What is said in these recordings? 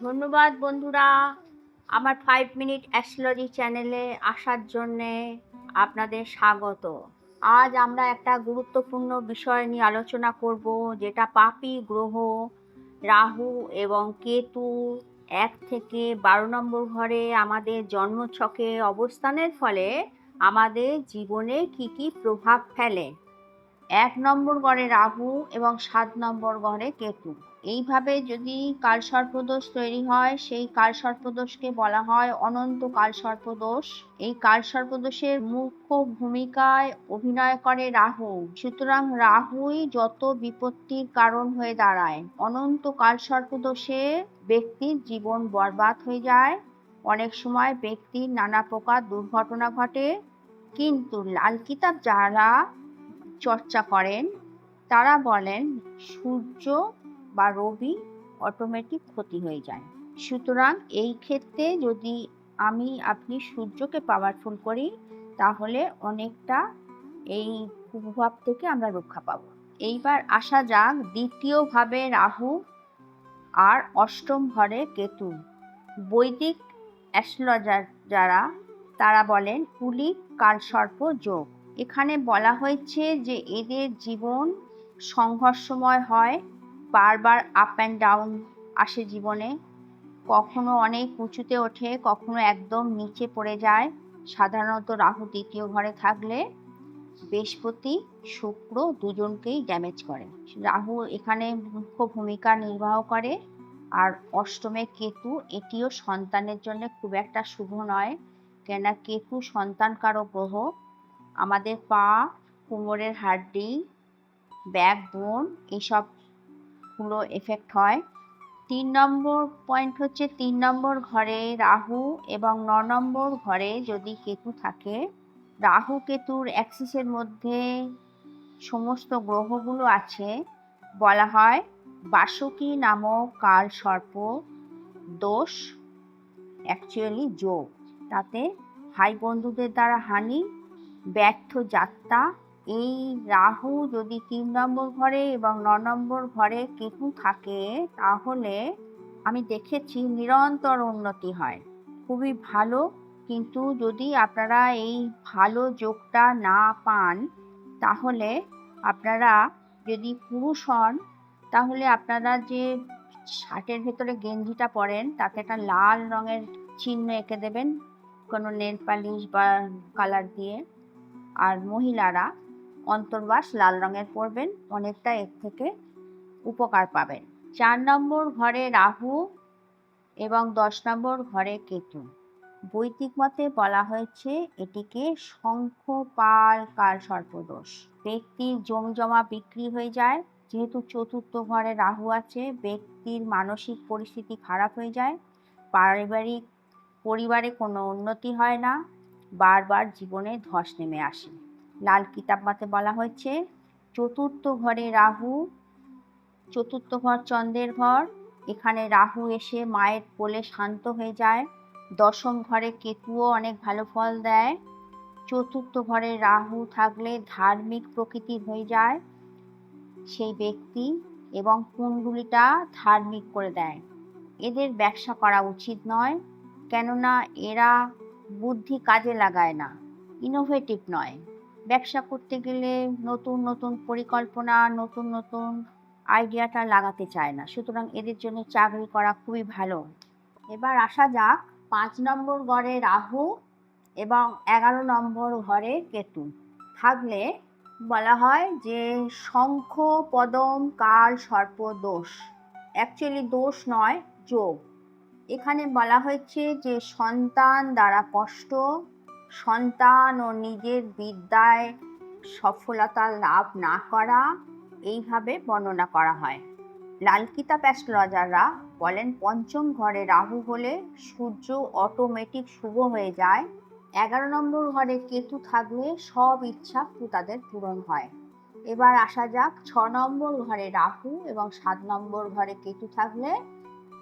ধন্যবাদ বন্ধুরা। আমার ফাইভ মিনিট অ্যাস্ট্রোলজি চ্যানেলে আসার জন্যে আপনাদের স্বাগত। আজ আমরা একটা গুরুত্বপূর্ণ বিষয় নিয়ে আলোচনা করব, যেটা পাপি গ্রহ, রাহু এবং কেতু এক থেকে বারো নম্বর ঘরে আমাদের জন্মছকে অবস্থানের ফলে আমাদের জীবনে কি কি প্রভাব ফেলে। এক নম্বর ঘরে রাহু এবং সাত নম্বর ঘরে কেতু। এইভাবে যদি কাল কালসর্পদোষ তৈরি হয়, সেই কাল কালসর্পদোষকে বলা হয় অনন্ত কাল কালসর্পদোষ। এই কাল কালসর্পদোষের মুখ্য ভূমিকায় অভিনয় করে রাহু। সুতরাং রাহুই যত বিপত্তির কারণ হয়ে দাঁড়ায়, অনন্ত কাল কালসর্পদোষে ব্যক্তির জীবন বরবাদ হয়ে যায়। অনেক সময় ব্যক্তির নানা প্রকার দুর্ঘটনা ঘটে। কিন্তু লাল কিতাব যারা চর্চা করেন, তারা বলেন, সূর্য বা রবি অটোমেটিক ক্ষতি হয়ে যায়। সুতরাং এই ক্ষেত্রে যদি আমি, আপনি সূর্যকে পাওয়ারফুল করি, তাহলে অনেকটা এই কুপ্রভাব থেকে আমরা রক্ষা পাব। এইবার আসা যাক দ্বিতীয়ভাবে রাহু আর অষ্টম ঘরে কেতু। বৈদিক অ্যাস্ট্রোলজার যারা, তারা বলেন কুলিক কালসর্প যোগ। এখানে বলা হয়েছে যে এদের জীবন সংঘর্ষময় হয় বারবার আপ অ্যান্ড ডাউন আসে জীবনে। কখনো অনেক উঁচুতে ওঠে, কখনো একদম নিচে পড়ে যায়। সাধারণত রাহু দ্বিতীয় ঘরে থাকলে বৃহস্পতি, শুক্র দুজনকেই ড্যামেজ করে। রাহু এখানে মুখ্য ভূমিকা নির্বাহ করে। আর অষ্টমে কেতু, এটিও সন্তানের জন্য খুব একটা শুভ নয়। কেননা কেতু সন্তানকারক গ্রহ। আমাদের পা, কোমরের হাড্ডি ব্যাক বোন এইসবগুলো এফেক্ট হয়। তিন নম্বর পয়েন্ট হচ্ছে তিন নম্বর ঘরে রাহু এবং ন নম্বর ঘরে যদি কেতু থাকে, রাহু কেতুর অ্যাক্সিসের মধ্যে সমস্ত গ্রহগুলো আছে, বলা হয় বাসুকী নামক কাল সর্প দোষ অ্যাকচুয়ালি যোগ। তাতে ভাই বন্ধুদের দ্বারা হানি, ব্যর্থ যাত্রা এই রাহু যদি তিন নম্বর ঘরে এবং ন নম্বর ঘরে কেতু থাকে, তাহলে আমি দেখেছি নিরন্তর উন্নতি হয়। খুবই ভালো। কিন্তু যদি আপনারা এই ভালো যোগটা না পান, তাহলে আপনারা যদি পুরুষ হন, তাহলে আপনারা যে শার্টের ভেতরে গেঞ্জিটা পরেন, তাতে একটা লাল রঙের চিহ্ন এঁকে দেবেন, কোনো নেল পালিশ বা কালার দিয়ে। আর মহিলারা অন্তর্বাস লাল রঙের পরবেন, অনেকটা এর থেকে উপকার পাবেন। চার নম্বর ঘরে রাহু এবং দশ নম্বর ঘরে কেতু। বৈদিক মতে বলা হয়েছে, এটিকে শঙ্খ পাল কাল সর্পদোষ। ব্যক্তির জমি জমা বিক্রি হয়ে যায়, যেহেতু চতুর্থ ঘরে রাহু আছে, ব্যক্তির মানসিক পরিস্থিতি খারাপ হয়ে যায়, পারিবারিক, পরিবারে কোনো উন্নতি হয় না, বারবার জীবনে ধস নেমে আসে। লাল কিতাব মতে বলা হয়েছে। চতুর্থ ঘরে রাহু, চতুর্থ ঘর চন্দ্রের ঘর। এখানে রাহু এসে মায়ের কোলে শান্ত হয়ে যায়। দশম ঘরে কেতুও অনেক ভালো ফল দেয়। চতুর্থ ঘরে রাহু থাকলে ধার্মিক প্রকৃতির হয়ে যায় সেই ব্যক্তি এবং কুণ্ডুলিটা ধার্মিক করে দেয়। এদের ব্যবসা করা উচিত নয়, কেননা এরা বুদ্ধি কাজে লাগায় না ইনোভেটিভ নয়। ব্যবসা করতে গেলে নতুন নতুন পরিকল্পনা, নতুন নতুন আইডিয়াটা লাগাতে চায় না। সুতরাং এদের জন্য চাকরি করা খুবই ভালো। এবার আসা যাক, পাঁচ নম্বর ঘরে রাহু এবং এগারো নম্বর ঘরে কেতু। থাকলে বলা হয় যে শঙ্খ, পদম, কাল, সর্প, দোষ। অ্যাকচুয়ালি দোষ নয়, যোগ। এখানে বলা হয়েছে যে সন্তান দ্বারা কষ্ট সন্তান ও নিজের বিদ্যায় সফলতা লাভ না করা, এইভাবে বর্ণনা করা হয়। লাল কিতাব অ্যাস্ট্রোলজাররা বলেন, পঞ্চম ঘরে রাহু হলে সূর্য অটোমেটিক শুভ হয়ে যায়। এগারো নম্বর ঘরে কেতু থাকলে সব ইচ্ছা তাদের পূরণ হয়। এবার আসা যাক, ছ নম্বর ঘরে রাহু এবং সাত নম্বর ঘরে কেতু থাকলে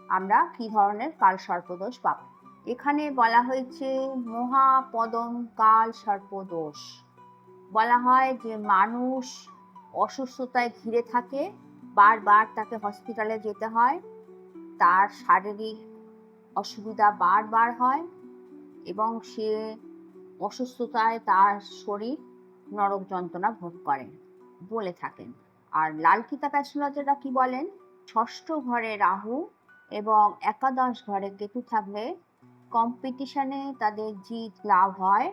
আমরা কি ধরনের কাল সর্পদোষ পাব? এখানে বলা হয়েছে, মহাপদম কাল সর্পদোষ। বলা হয় যে মানুষ অসুস্থতায় ঘিরে থাকে, বারবার তাকে হসপিটালে যেতে হয়, তার শারীরিক অসুবিধা বারবার হয় এবং সে অসুস্থতায় তার শরীর নরক যন্ত্রণা ভোগ করে বলে থাকেন। আর লাল কিতাব কি বলেন? ষষ্ঠ ঘরে রাহু এবং একাদশ ঘরে কেতু থাকলে কম্পিটিশনে তাদের জিত লাভ হয়।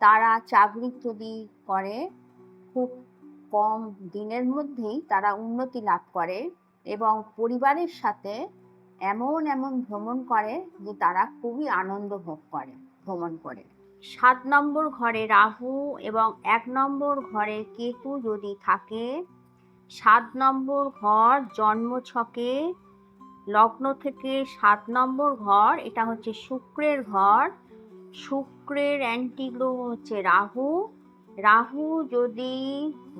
তারা চাকরি যদি করে, খুব কম দিনের মধ্যেই তারা উন্নতি লাভ করে এবং পরিবারের সাথে এমন এমন ভ্রমণ করে যে তারা খুবই আনন্দ ভোগ করে, ভ্রমণ করে। সাত নম্বর ঘরে রাহু এবং এক নম্বর ঘরে কেতু যদি থাকে, সাত নম্বর ঘর জন্মছকে লগ্ন থেকে সাত নম্বর ঘর, এটা হচ্ছে শুক্রের ঘর। শুক্রের অ্যান্টিগ্রহ হচ্ছে রাহু। রাহু যদি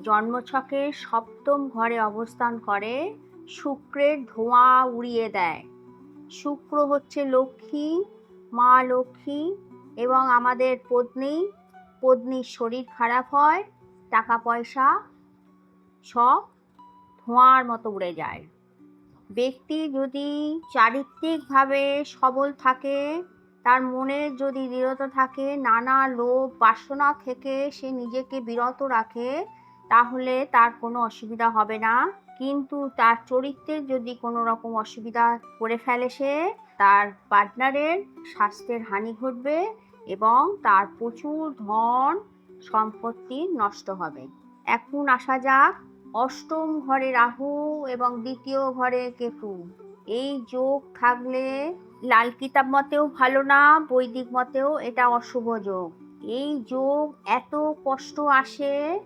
জন্মছকের সপ্তম ঘরে অবস্থান করে, শুক্রের ধোঁয়া উড়িয়ে দেয়। শুক্র হচ্ছে লক্ষ্মী, মা লক্ষ্মী এবং আমাদের পত্নী। পত্নীর শরীর খারাপ হয়, টাকা পয়সা সব ধোঁয়ার মতো উড়ে যায়। ব্যক্তি যদি চারিত্রিকভাবে সবল থাকে, তার মনে যদি দৃঢ়তা থাকে, নানা লোভ বাসনা থেকে সে নিজেকে বিরত রাখে, তাহলে তার কোনো অসুবিধা হবে না। কিন্তু তার চরিত্রের যদি কোনো রকম অসুবিধা করে ফেলে সে, তার পার্টনারের স্বাস্থ্যের হানি ঘটবে এবং তার প্রচুর ধন সম্পত্তি নষ্ট হবে। এখন আসা যাক অষ্টম ঘরে রাহু এবং দ্বিতীয় ঘরে কেতু। এই যোগ থাকলে লাল কিতাব মতেও ভালো না, বৈদিক মতেও এটা অশুভ যোগ। এই যোগ এত কষ্ট আসে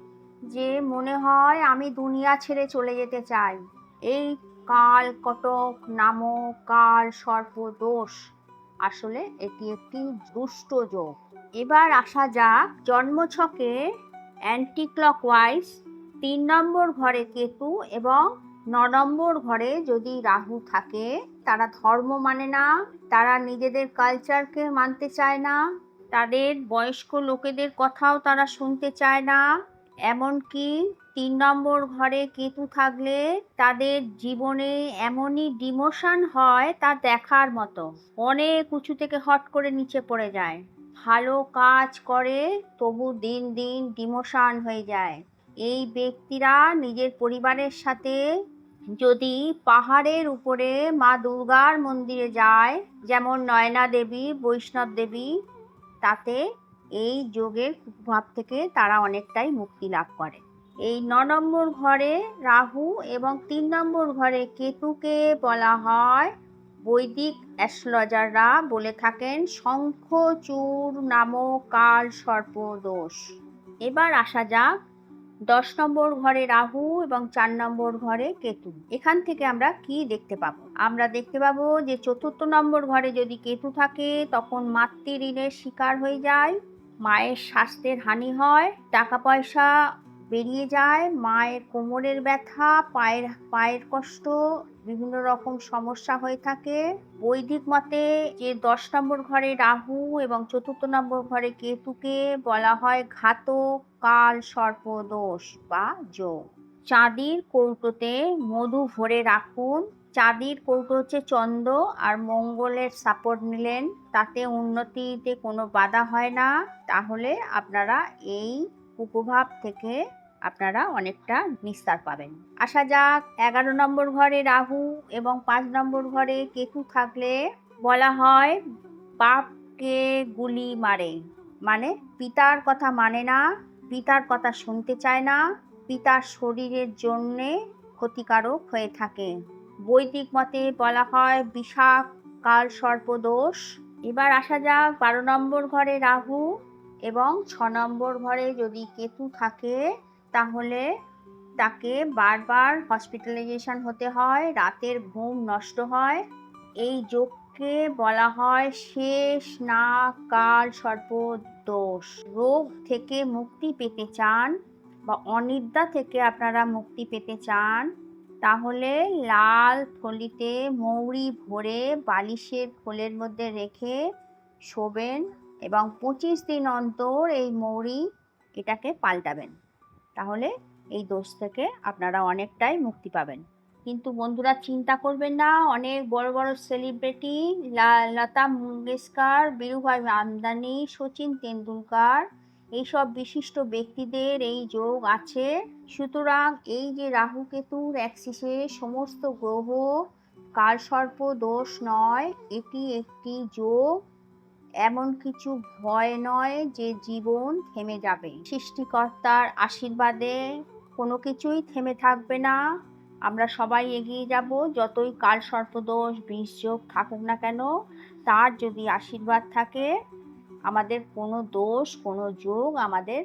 যে মনে হয় আমি দুনিয়া ছেড়ে চলে যেতে চাই। এই কাল কটক নামক কাল সর্প দোষ আসলে এটি একটি দুষ্ট যোগ। এবার আসা যাক জন্মছকে অ্যান্টি ক্লকওয়াইজ তিন নম্বর ঘরে কেতু এবং ন নম্বর ঘরে যদি রাহু থাকে, তারা ধর্ম মানে না, তারা নিজেদের কালচারকে মানতে চায় না, তাদের বয়স্ক লোকেদের কথাও তারা শুনতে চায় না। এমনকি তিন নম্বর ঘরে কেতু থাকলে তাদের জীবনে এমনই ডিমোশন হয় তা দেখার মতো। অনেক উঁচু থেকে হট করে নিচে পড়ে যায়। ভালো কাজ করে, তবু দিন দিন ডিমোশন হয়ে যায়। এই ব্যক্তিরা নিজের পরিবারের সাথে যদি পাহাড়ের উপরে মা দুর্গার মন্দিরে যায়, যেমন নয়না দেবী, বৈষ্ণব দেবী, তাতে এই যোগের প্রভাব থেকে তারা অনেকটাই মুক্তি লাভ করে। এই ন নম্বর ঘরে রাহু এবং তিন নম্বর ঘরে কেতুকে বলা হয় বৈদিক অ্যাস্ট্রোলজাররা বলে থাকেন শঙ্খচূড় নামক কাল সর্পদোষ। এবার আসা যাক দশ নম্বর ঘরে রাহু এবং চার নম্বর ঘরে কেতু। এখান থেকে আমরা কি দেখতে পাবো? আমরা দেখতে পাবো যে চতুর্থ নম্বর ঘরে যদি কেতু থাকে, তখন মাতৃ ঋণের শিকার হয়ে যায়, মায়ের স্বাস্থ্যের হানি হয় টাকা পয়সা বেরিয়ে যায়, মায়ের কোমরের ব্যথা, পায়ের পায়ের কষ্ট, বিভিন্ন রকম সমস্যা হয়ে থাকে। বৈদিক মতে যে দশ নম্বর ঘরে রাহু এবং চতুর্থ নম্বর ঘরে কেতুকে বলা হয় ঘাতক কাল সর্পদোষ বা যোগ চাঁদির কৌটোতে মধু ভরে রাখুন। চাঁদির কৌটো হচ্ছে চন্দ্র আর মঙ্গলের সাপোর্ট নিলেন। তাতে উন্নতিতে কোনো বাধা হয় না। তাহলে আপনারা এই কুপ্রভাব থেকে আপনারা অনেকটা নিস্তার পাবেন। আসা যাক, এগারো নম্বর ঘরে রাহু এবং পাঁচ নম্বর ঘরে কেতু থাকলে বলা হয় বাপকে গুলি মারে। মানে পিতার কথা মানে না। পিতার কথা শুনতে চায় না, পিতার শরীরের জন্যে ক্ষতিকারক হয়ে থাকে। বৈদিক মতে বলা হয় বিষাক কাল সর্পদোষ। এবার আসা যাক, বারো নম্বর ঘরে রাহু এবং ছ নম্বর ঘরে যদি কেতু থাকে, তাহলে তাকে বারবার হসপিটালাইজেশন হতে হয়, রাতের ঘুম নষ্ট হয়। এই যোগকে বলা হয় শেষ না কাল সর্পদোষ রোগ থেকে মুক্তি পেতে চান বা অনিদ্রা থেকে আপনারা মুক্তি পেতে চান, তাহলে লাল থলিতে মৌরি ভরে বালিশের খোলের মধ্যে রেখে শোবেন এবং পঁচিশ দিন অন্তর এই মৌরি এটাকে পাল্টাবেন। তাহলে এই দোষ থেকে আপনারা অনেকটাই মুক্তি পাবেন। কিন্তু বন্ধুরা চিন্তা করবেন না, অনেক বড় বড় সেলিব্রিটি লতা মঙ্গেশকর বীরুভাই আমদানি, সচিন তেন্ডুলকার, এইসব বিশিষ্ট ব্যক্তিদের এই যোগ আছে। সুতরাং এই যে রাহু কেতুর অ্যাক্সিসে সমস্ত গ্রহ কালসর্প দোষ নয়, এটি একটি যোগ। এমন কিছু ভয় নয় যে জীবন থেমে যাবে। সৃষ্টিকর্তার আশীর্বাদে কোনো কিছুই থেমে থাকবে না। আমরা সবাই এগিয়ে যাব, যতই কাল সর্পদোষ বিষযোগ থাকুক না কেন, তার যদি আশীর্বাদ থাকে, আমাদের কোনো দোষ, কোনো যোগ আমাদের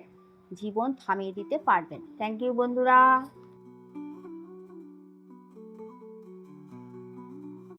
জীবন থামিয়ে দিতে পারবেন থ্যাংক ইউ বন্ধুরা।